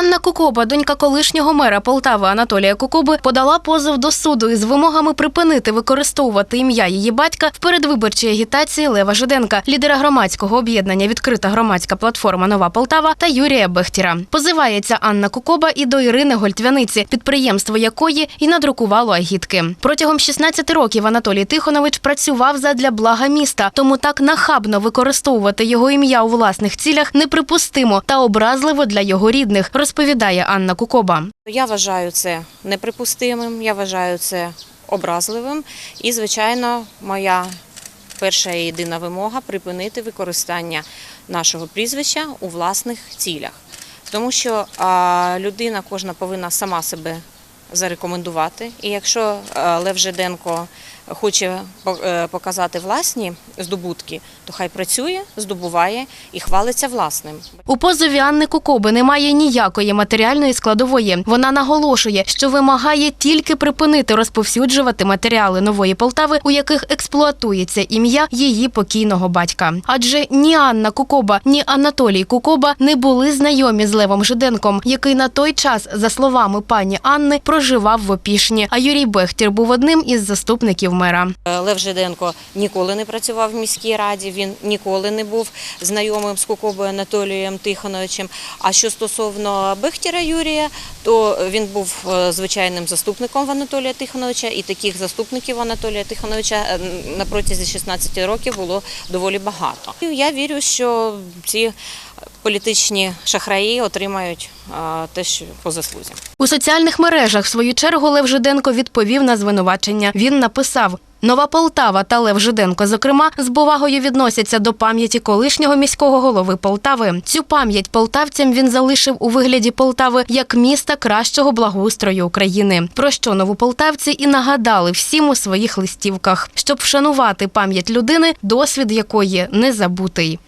Анна Кукоба, донька колишнього мера Полтави Анатолія Кукоби, подала позов до суду із вимогами припинити використовувати ім'я її батька в передвиборчій агітації Лева Жиденка, лідера громадського об'єднання Відкрита громадська платформа Нова Полтава та Юрія Бехтіра. Позивається Анна Кукоба і до Ірини Гольтвяниці, підприємство якої і надрукувало агітки. Протягом 16 років Анатолій Тихонович працював задля блага міста, тому так нахабно використовувати його ім'я у власних цілях неприпустимо та образливо для його рідних, розповідає Анна Кукоба. Я вважаю це неприпустимим, я вважаю це образливим. І, звичайно, моя перша і єдина вимога припинити використання нашого прізвища у власних цілях. Тому що людина кожна повинна сама себе зарекомендувати. І якщо Лев Жиденко хоче е, показати власні здобутки, то хай працює, здобуває і хвалиться власним. У позові Анни Кукоби немає ніякої матеріальної складової. Вона наголошує, що вимагає тільки припинити розповсюджувати матеріали нової Полтави, у яких експлуатується ім'я її покійного батька. Адже ні Анна Кукоба, ні Анатолій Кукоба не були знайомі з Левом Жиденком, який на той час, за словами пані Анни, проживав в Опішні. А Юрій Бехтір був одним із заступників мера. Е, Лев Жиденко ніколи не працював в міській раді, він ніколи не був знайомим з Кукобою Анатолієм Тихоновичем. А що стосовно Бехтіра Юрія, то він був е, звичайним заступником в Анатолія Тихоновича, і таких заступників Анатолія Тихоновича е, на протязі 16 років було доволі багато. Я вірю, що ці політичні шахраї отримають те, що по заслузі. У соціальних мережах в свою чергу Лев Жиденко відповів на звинувачення. Він написав. Нова Полтава та Лев Жиденко, зокрема, з повагою відносяться до пам'яті колишнього міського голови Полтави. Цю пам'ять полтавцям він залишив у вигляді Полтави як міста кращого благоустрою України. Про що новополтавці і нагадали всім у своїх листівках, щоб вшанувати пам'ять людини, досвід якої не забутий.